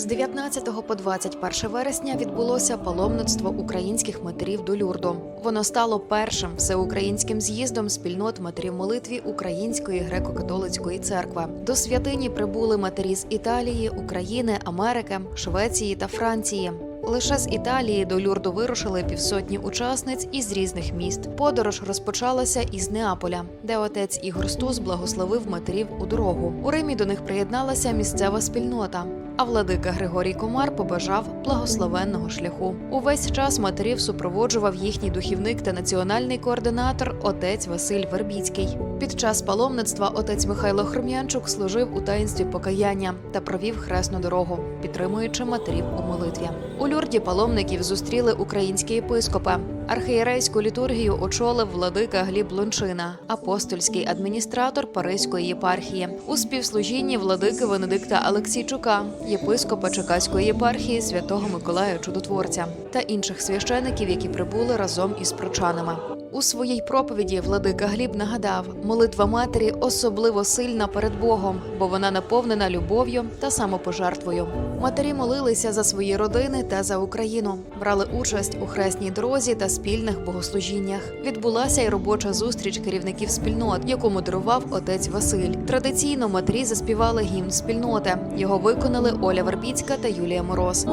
З 19 по 21 вересня відбулося паломництво українських матерів до Люрду. Воно стало першим всеукраїнським з'їздом спільнот матерів молитві Української греко-католицької церкви. До святині прибули матері з Італії, України, Америки, Швеції та Франції. Лише з Італії до Люрду вирушили півсотні учасниць із різних міст. Подорож розпочалася із Неаполя, де отець Ігор Стус благословив матерів у дорогу. У Римі до них приєдналася місцева спільнота. А владика Григорій Комар побажав благословенного шляху. Увесь час матерів супроводжував їхній духівник та національний координатор отець Василь Вербіцький. Під час паломництва отець Михайло Хром'янчук служив у таїнстві покаяння та провів хресну дорогу, підтримуючи матерів у молитві. У люрді паломників зустріли українські єпископи. Архієрейську літургію очолив владика Гліб Лончина, апостольський адміністратор Паризької єпархії. У співслужінні владики Венедикта Алексійчука, єпископа Чекаської єпархії святого Миколая Чудотворця та інших священиків, які прибули разом із прочанами. У своїй проповіді владика Гліб нагадав, молитва матері особливо сильна перед Богом, бо вона наповнена любов'ю та самопожертвою. Матері молилися за свої родини та за Україну, брали участь у хресній дорозі та спільних богослужіннях. Відбулася й робоча зустріч керівників спільнот, яку модерував отець Василь. Традиційно матері заспівали гімн спільноти. Його виконали Оля Вербіцька та Юлія Мороз.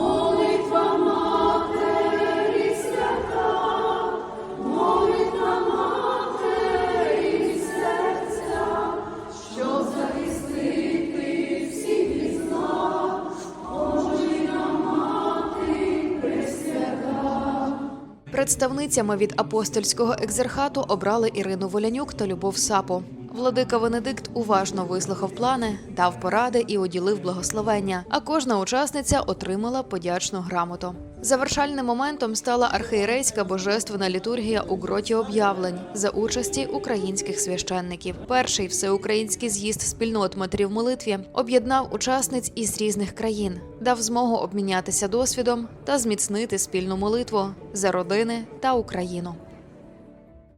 Представницями від апостольського екзерхату обрали Ірину Волянюк та Любов Сапу. Владика Венедикт уважно вислухав плани, дав поради і уділив благословення. А кожна учасниця отримала подячну грамоту. Завершальним моментом стала архієрейська божественна літургія у гроті об'явлень за участі українських священників. Перший всеукраїнський з'їзд спільнот матерів молитві об'єднав учасниць із різних країн, дав змогу обмінятися досвідом та зміцнити спільну молитву за родини та Україну.